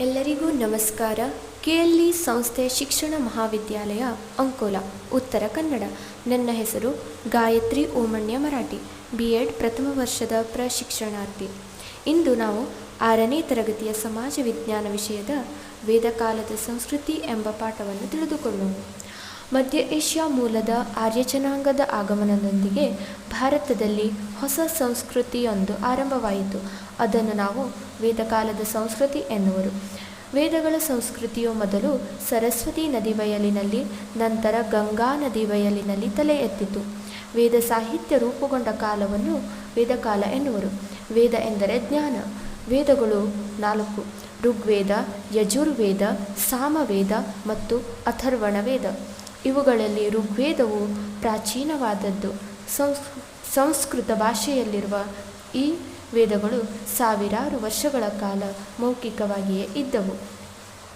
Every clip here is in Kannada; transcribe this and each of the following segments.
ಎಲ್ಲರಿಗೂ ನಮಸ್ಕಾರ. ಕೆಎಲ್ಇ ಸಂಸ್ಥೆ ಶಿಕ್ಷಣ ಮಹಾವಿದ್ಯಾಲಯ, ಅಂಕೋಲ, ಉತ್ತರ ಕನ್ನಡ. ನನ್ನ ಹೆಸರು ಗಾಯತ್ರಿ ಓಮಣ್ಯ ಮರಾಠಿ ಬಿ ಎಡ್ ಪ್ರಥಮ ವರ್ಷದ ಪ್ರಶಿಕ್ಷಣಾರ್ಥಿ. ಇಂದು ನಾವು ಆರನೇ ತರಗತಿಯ ಸಮಾಜ ವಿಜ್ಞಾನ ವಿಷಯದ ವೇದಕಾಲದ ಸಂಸ್ಕೃತಿ ಎಂಬ ಪಾಠವನ್ನು ತಿಳಿದುಕೊಳ್ಳೋಣ. ಮಧ್ಯ ಏಷ್ಯಾ ಮೂಲದ ಆರ್ಯ ಜನಾಂಗದ ಆಗಮನದೊಂದಿಗೆ ಭಾರತದಲ್ಲಿ ಹೊಸ ಸಂಸ್ಕೃತಿಯೊಂದು ಆರಂಭವಾಯಿತು. ಅದನ್ನು ನಾವು ವೇದಕಾಲದ ಸಂಸ್ಕೃತಿ ಎನ್ನುವರು. ವೇದಗಳ ಸಂಸ್ಕೃತಿಯು ಮೊದಲು ಸರಸ್ವತಿ ನದಿ ಬಯಲಿನಲ್ಲಿ ನಂತರ ಗಂಗಾ ನದಿ ಬಯಲಿನಲ್ಲಿ ತಲೆ ಎತ್ತಿತು. ವೇದ ಸಾಹಿತ್ಯ ರೂಪುಗೊಂಡ ಕಾಲವನ್ನು ವೇದಕಾಲ ಎನ್ನುವರು. ವೇದ ಎಂದರೆ ಜ್ಞಾನ. ವೇದಗಳು ನಾಲ್ಕು. ಋಗ್ವೇದ, ಯಜುರ್ವೇದ, ಸಾಮವೇದ ಮತ್ತು ಅಥರ್ವಣ ವೇದ ಇವುಗಳಲ್ಲಿ ಋಗ್ವೇದವು ಪ್ರಾಚೀನವಾದದ್ದು. ಸಂಸ್, ಸಂಸ್ಕೃತ ಭಾಷೆಯಲ್ಲಿರುವ ಈ ವೇದಗಳು ಸಾವಿರಾರು ವರ್ಷಗಳ ಕಾಲ ಮೌಖಿಕವಾಗಿಯೇ ಇದ್ದವು.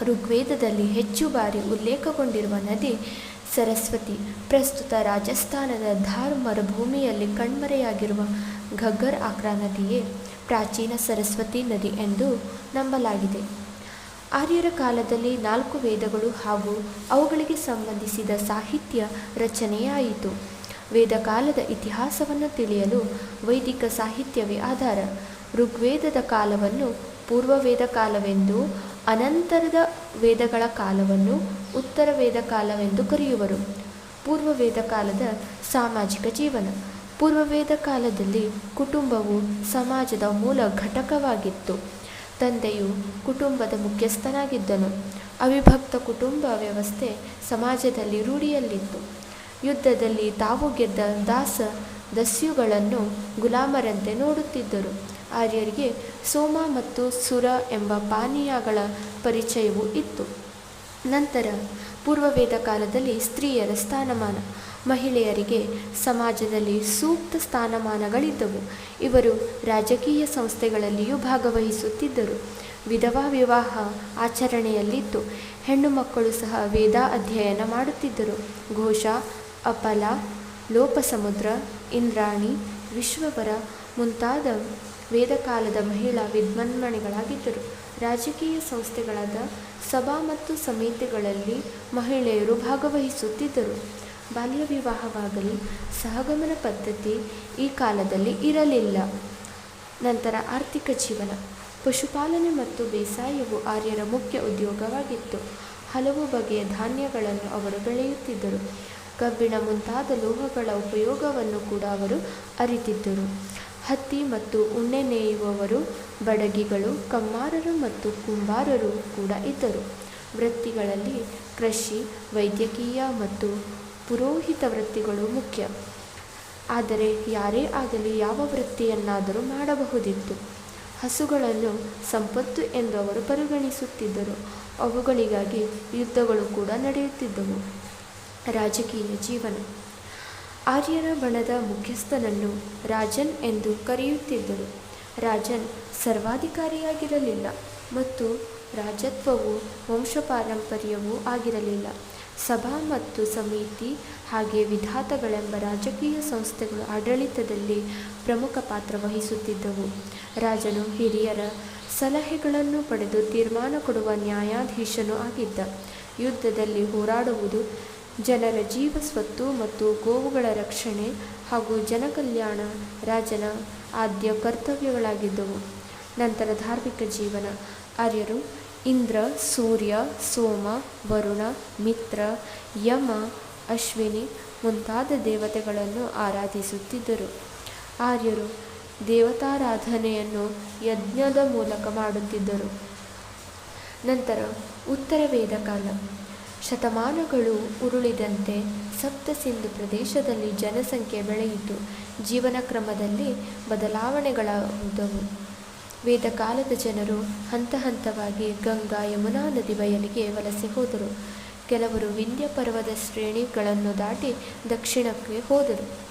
ಋಗ್ವೇದದಲ್ಲಿ ಹೆಚ್ಚು ಬಾರಿ ಉಲ್ಲೇಖಗೊಂಡಿರುವ ನದಿ ಸರಸ್ವತಿ ಪ್ರಸ್ತುತ ರಾಜಸ್ಥಾನದ ಧಾರ್ ಮರುಭೂಮಿಯಲ್ಲಿ ಕಣ್ಮರೆಯಾಗಿರುವ ಘಗ್ಗರ್ ಆಕ್ರಾ ನದಿಯೇ ಪ್ರಾಚೀನ ಸರಸ್ವತಿ ನದಿ ಎಂದು ನಂಬಲಾಗಿದೆ. ಆರ್ಯರ ಕಾಲದಲ್ಲಿ ನಾಲ್ಕು ವೇದಗಳು ಹಾಗೂ ಅವುಗಳಿಗೆ ಸಂಬಂಧಿಸಿದ ಸಾಹಿತ್ಯ ರಚನೆಯಾಯಿತು. ವೇದಕಾಲದ ಇತಿಹಾಸವನ್ನು ತಿಳಿಯಲು ವೈದಿಕ ಸಾಹಿತ್ಯವೇ ಆಧಾರ. ಋಗ್ವೇದದ ಕಾಲವನ್ನು ಪೂರ್ವವೇದ ಕಾಲವೆಂದು, ಅನಂತರದ ವೇದಗಳ ಕಾಲವನ್ನು ಉತ್ತರ ವೇದ ಕಾಲವೆಂದು ಕರೆಯುವರು. ಪೂರ್ವ ವೇದ ಕಾಲದ ಸಾಮಾಜಿಕ ಜೀವನ. ಪೂರ್ವ ವೇದ ಕಾಲದಲ್ಲಿ ಕುಟುಂಬವು ಸಮಾಜದ ಮೂಲ ಘಟಕವಾಗಿತ್ತು. ತಂದೆಯು ಕುಟುಂಬದ ಮುಖ್ಯಸ್ಥನಾಗಿದ್ದನು. ಅವಿಭಕ್ತ ಕುಟುಂಬ ವ್ಯವಸ್ಥೆ ಸಮಾಜದಲ್ಲಿ ರೂಢಿಯಲ್ಲಿತ್ತು. ಯುದ್ಧದಲ್ಲಿ ತಾವು ಗೆದ್ದ ದಾಸ ದಸ್ಯುಗಳನ್ನು ಗುಲಾಮರಂತೆ ನೋಡುತ್ತಿದ್ದರು. ಆರ್ಯರಿಗೆ ಸೋಮ ಮತ್ತು ಸುರ ಎಂಬ ಪಾನೀಯಗಳ ಪರಿಚಯವೂ ಇತ್ತು. ನಂತರ ಪೂರ್ವವೇದ ಕಾಲದಲ್ಲಿ ಸ್ತ್ರೀಯರ ಸ್ಥಾನಮಾನ. ಮಹಿಳೆಯರಿಗೆ ಸಮಾಜದಲ್ಲಿ ಸೂಕ್ತ ಸ್ಥಾನಮಾನಗಳಿದ್ದವು. ಇವರು ರಾಜಕೀಯ ಸಂಸ್ಥೆಗಳಲ್ಲಿಯೂ ಭಾಗವಹಿಸುತ್ತಿದ್ದರು. ವಿಧವಾ ವಿವಾಹ ಆಚರಣೆಯಲ್ಲಿತ್ತು. ಹೆಣ್ಣು ಮಕ್ಕಳು ಸಹ ವೇದ ಅಧ್ಯಯನ ಮಾಡುತ್ತಿದ್ದರು. ಘೋಷ, ಅಪಲ, ಲೋಪಸಮುದ್ರ, ಇಂದ್ರಾಣಿ, ವಿಶ್ವವರ ಮುಂತಾದ ವೇದಕಾಲದ ಮಹಿಳಾ ವಿದ್ವನ್ಮಣಿಗಳಾಗಿದ್ದರು ರಾಜಕೀಯ ಸಂಸ್ಥೆಗಳಾದ ಸಭಾ ಮತ್ತು ಸಮಿತಿಗಳಲ್ಲಿ ಮಹಿಳೆಯರು ಭಾಗವಹಿಸುತ್ತಿದ್ದರು. ಬಾಲ್ಯ ವಿವಾಹವಾಗಲಿ ಸಹಗಮನ ಪದ್ಧತಿ ಈ ಕಾಲದಲ್ಲಿ ಇರಲಿಲ್ಲ. ನಂತರ ಆರ್ಥಿಕ ಜೀವನ, ಪಶುಪಾಲನೆ ಮತ್ತು ಬೇಸಾಯವು ಆರ್ಯರ ಮುಖ್ಯ ಉದ್ಯೋಗವಾಗಿತ್ತು. ಹಲವು ಬಗೆಯ ಧಾನ್ಯಗಳನ್ನು ಅವರು ಬೆಳೆಯುತ್ತಿದ್ದರು. ಕಬ್ಬಿಣ ಮುಂತಾದ ಲೋಹಗಳ ಉಪಯೋಗವನ್ನು ಕೂಡ ಅವರು ಅರಿತಿದ್ದರು. ಹತ್ತಿ ಮತ್ತು ಉಣ್ಣೆ ನೇಯುವವರು, ಬಡಗಿಗಳು, ಕಮ್ಮಾರರು ಮತ್ತು ಕುಂಬಾರರು ಕೂಡ ಇದ್ದರು. ವೃತ್ತಿಗಳಲ್ಲಿ ಕೃಷಿ, ವೈದ್ಯಕೀಯ ಮತ್ತು ಪುರೋಹಿತ ವೃತ್ತಿಗಳು ಮುಖ್ಯ. ಆದರೆ ಯಾರೇ ಆಗಲಿ ಯಾವ ವೃತ್ತಿಯನ್ನಾದರೂ ಮಾಡಬಹುದಿತ್ತು. ಹಸುಗಳನ್ನು ಸಂಪತ್ತು ಎಂದು ಅವರು ಪರಿಗಣಿಸುತ್ತಿದ್ದರು. ಅವುಗಳಿಗಾಗಿ ಯುದ್ಧಗಳು ಕೂಡ ನಡೆಯುತ್ತಿದ್ದವು. ರಾಜಕೀಯ ಜೀವನ. ಆರ್ಯರ ಬಣದ ಮುಖ್ಯಸ್ಥನನ್ನು ರಾಜನ್ ಎಂದು ಕರೆಯುತ್ತಿದ್ದರು. ರಾಜನ್ ಸರ್ವಾಧಿಕಾರಿಯಾಗಿರಲಿಲ್ಲ ಮತ್ತು ರಾಜತ್ವವು ವಂಶಪಾರಂಪರ್ಯವೂ ಆಗಿರಲಿಲ್ಲ. ಸಭಾ ಮತ್ತು ಸಮಿತಿ ಹಾಗೆ ವಿಧಾತಗಳೆಂಬ ರಾಜಕೀಯ ಸಂಸ್ಥೆಗಳು ಆಡಳಿತದಲ್ಲಿ ಪ್ರಮುಖ ಪಾತ್ರ ವಹಿಸುತ್ತಿದ್ದವು. ರಾಜನು ಹಿರಿಯರ ಸಲಹೆಗಳನ್ನು ಪಡೆದು ತೀರ್ಮಾನ ಕೊಡುವ ನ್ಯಾಯಾಧೀಶನೂ ಆಗಿದ್ದ. ಯುದ್ಧದಲ್ಲಿ ಹೋರಾಡುವುದು ಜನರ ಜೀವ ಸ್ವತ್ತು ಮತ್ತು ಗೋವುಗಳ ರಕ್ಷಣೆ ಹಾಗೂ ಜನಕಲ್ಯಾಣ ರಾಜನ ಆದ್ಯ ಕರ್ತವ್ಯಗಳಾಗಿದ್ದವು. ನಂತರ ಧಾರ್ಮಿಕ ಜೀವನ. ಆರ್ಯರು ಇಂದ್ರ, ಸೂರ್ಯ, ಸೋಮ, ವರುಣ, ಮಿತ್ರ, ಯಮ, ಅಶ್ವಿನಿ ಮುಂತಾದ ದೇವತೆಗಳನ್ನು ಆರಾಧಿಸುತ್ತಿದ್ದರು. ಆರ್ಯರು ದೇವತಾರಾಧನೆಯನ್ನು ಯಜ್ಞದ ಮೂಲಕ ಮಾಡುತ್ತಿದ್ದರು. ನಂತರ ಉತ್ತರ ವೇದಕಾಲ ಶತಮಾನಗಳು ಉರುಳಿದಂತೆ ಸಪ್ತ ಸಿಂಧು ಪ್ರದೇಶದಲ್ಲಿ ಜನಸಂಖ್ಯೆ ಬೆಳೆಯಿತು. ಜೀವನ ಕ್ರಮದಲ್ಲಿ ಬದಲಾವಣೆಗಳಾದವು. ವೇದಕಾಲದ ಜನರು ಹಂತ ಹಂತವಾಗಿ ಗಂಗಾ ಯಮುನಾ ನದಿ ಬಯಲಿಗೆ ವಲಸೆ ಹೋದರು. ಕೆಲವರು ವಿಂಧ್ಯ ಪರ್ವತ ಶ್ರೇಣಿಗಳನ್ನು ದಾಟಿ ದಕ್ಷಿಣಕ್ಕೆ ಹೋದರು.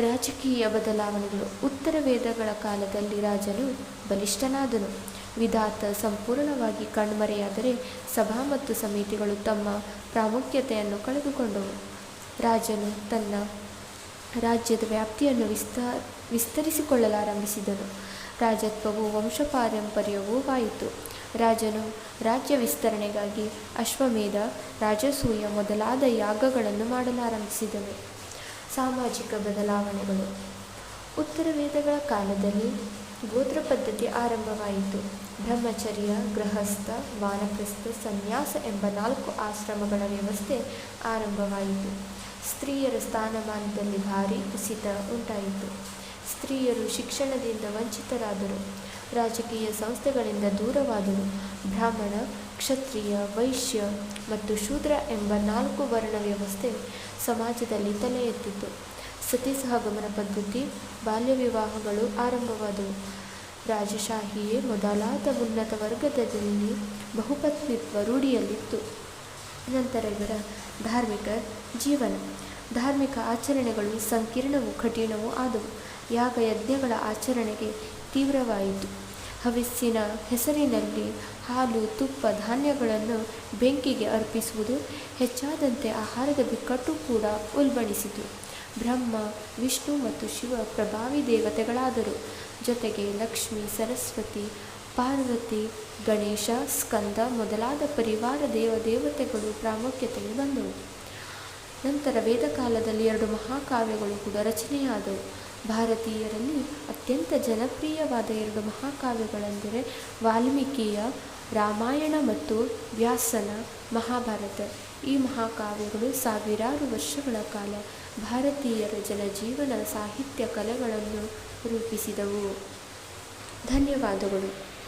ರಾಜಕೀಯ ಬದಲಾವಣೆಗಳು. ಉತ್ತರ ವೇದಗಳ ಕಾಲದಲ್ಲಿ ರಾಜನು ಬಲಿಷ್ಠನಾದನು. ವಿಧಾತ ಸಂಪೂರ್ಣವಾಗಿ ಕಣ್ಮರೆಯಾದರೆ ಸಭಾ ಮತ್ತು ಸಮಿತಿಗಳು ತಮ್ಮ ಪ್ರಾಮುಖ್ಯತೆಯನ್ನು ಕಳೆದುಕೊಂಡವು. ರಾಜನು ತನ್ನ ರಾಜ್ಯದ ವ್ಯಾಪ್ತಿಯನ್ನು ವಿಸ್ತಾ, ವಿಸ್ತರಿಸಿಕೊಳ್ಳಲಾರಂಭಿಸಿದನು. ರಾಜತ್ವವು ವಂಶಪಾರಂಪರ್ಯವೂ ಆಯಿತು. ರಾಜನು ರಾಜ್ಯ ವಿಸ್ತರಣೆಗಾಗಿ ಅಶ್ವಮೇಧ, ರಾಜಸೂಯ ಮೊದಲಾದ ಯಾಗಗಳನ್ನು ಮಾಡಲಾರಂಭಿಸಿದನು. ಸಾಮಾಜಿಕ ಬದಲಾವಣೆಗಳು. ಉತ್ತರ ವೇದಗಳ ಕಾಲದಲ್ಲಿ ಗೋತ್ರ ಪದ್ಧತಿ ಆರಂಭವಾಯಿತು. ಬ್ರಹ್ಮಚರ್ಯ, ಗೃಹಸ್ಥ, ವಾನಪ್ರಸ್ಥ, ಸನ್ಯಾಸ ಎಂಬ ನಾಲ್ಕು ಆಶ್ರಮಗಳ ವ್ಯವಸ್ಥೆ ಆರಂಭವಾಯಿತು. ಸ್ತ್ರೀಯರ ಸ್ಥಾನಮಾನದಲ್ಲಿ ಭಾರಿ ಕುಸಿತ ಉಂಟಾಯಿತು. ಸ್ತ್ರೀಯರು ಶಿಕ್ಷಣದಿಂದ ವಂಚಿತರಾದರು. ರಾಜಕೀಯ ಸಂಸ್ಥೆಗಳಿಂದ ದೂರವಾದರು. ಬ್ರಾಹ್ಮಣ, ಕ್ಷತ್ರಿಯ, ವೈಶ್ಯ ಮತ್ತು ಶೂದ್ರ ಎಂಬ ನಾಲ್ಕು ವರ್ಣ ವ್ಯವಸ್ಥೆ ಸಮಾಜದಲ್ಲಿ ತಲೆ ಎತ್ತಿತ್ತು ಸತಿ ಸಹಗಮನ ಪದ್ಧತಿ ಬಾಲ್ಯ ವಿವಾಹಗಳು ಆರಂಭವಾದವು. ರಾಜಶಾಹಿಯೇ ಮೊದಲಾದ ಉನ್ನತ ವರ್ಗದಲ್ಲಿ ಬಹುಪತ್ನಿತ್ವ ರೂಢಿಯಲ್ಲಿತ್ತು. ನಂತರ ಇವರ ಧಾರ್ಮಿಕ ಜೀವನ. ಧಾರ್ಮಿಕ ಆಚರಣೆಗಳು ಸಂಕೀರ್ಣವೂ ಕಠಿಣವೂ ಆದವು. ಯಾಗ ಯಜ್ಞಗಳ ಆಚರಣೆಗೆ ತೀವ್ರವಾಯಿತು. ಹವಿಸ್ಸಿನ ಹೆಸರಿನಲ್ಲಿ ಹಾಲು, ತುಪ್ಪ, ಧಾನ್ಯಗಳನ್ನು ಬೆಂಕಿಗೆ ಅರ್ಪಿಸುವುದು, ಹೆಚ್ಚಾದಂತೆ ಆಹಾರದ ಬಿಕ್ಕಟ್ಟು ಕೂಡ ಉಲ್ಬಣಿಸಿತು. ಬ್ರಹ್ಮ, ವಿಷ್ಣು ಮತ್ತು ಶಿವ ಪ್ರಭಾವಿ ದೇವತೆಗಳಾದರು. ಜೊತೆಗೆ ಲಕ್ಷ್ಮಿ, ಸರಸ್ವತಿ ಪಾರ್ವತಿ, ಗಣೇಶ, ಸ್ಕಂದ ಮೊದಲಾದ ಪರಿವಾರ ದೇವ ದೇವತೆಗಳು ಪ್ರಾಮುಖ್ಯತೆಗೆ ಬಂದವು. ನಂತರ ವೇದಕಾಲದಲ್ಲಿ ಎರಡು ಮಹಾಕಾವ್ಯಗಳು ಕೂಡ ರಚನೆಯಾದವು. ಭಾರತೀಯರಲ್ಲಿ ಅತ್ಯಂತ ಜನಪ್ರಿಯವಾದ ಎರಡು ಮಹಾಕಾವ್ಯಗಳೆಂದರೆ ವಾಲ್ಮೀಕಿಯ ರಾಮಾಯಣ ಮತ್ತು ವ್ಯಾಸನ ಮಹಾಭಾರತ. ಈ ಮಹಾಕಾವ್ಯಗಳು ಸಾವಿರಾರು ವರ್ಷಗಳ ಕಾಲ ಭಾರತೀಯರ ಜನಜೀವನ ಸಾಹಿತ್ಯ ಕಲೆಗಳನ್ನು ರೂಪಿಸಿದವು. ಧನ್ಯವಾದಗಳು.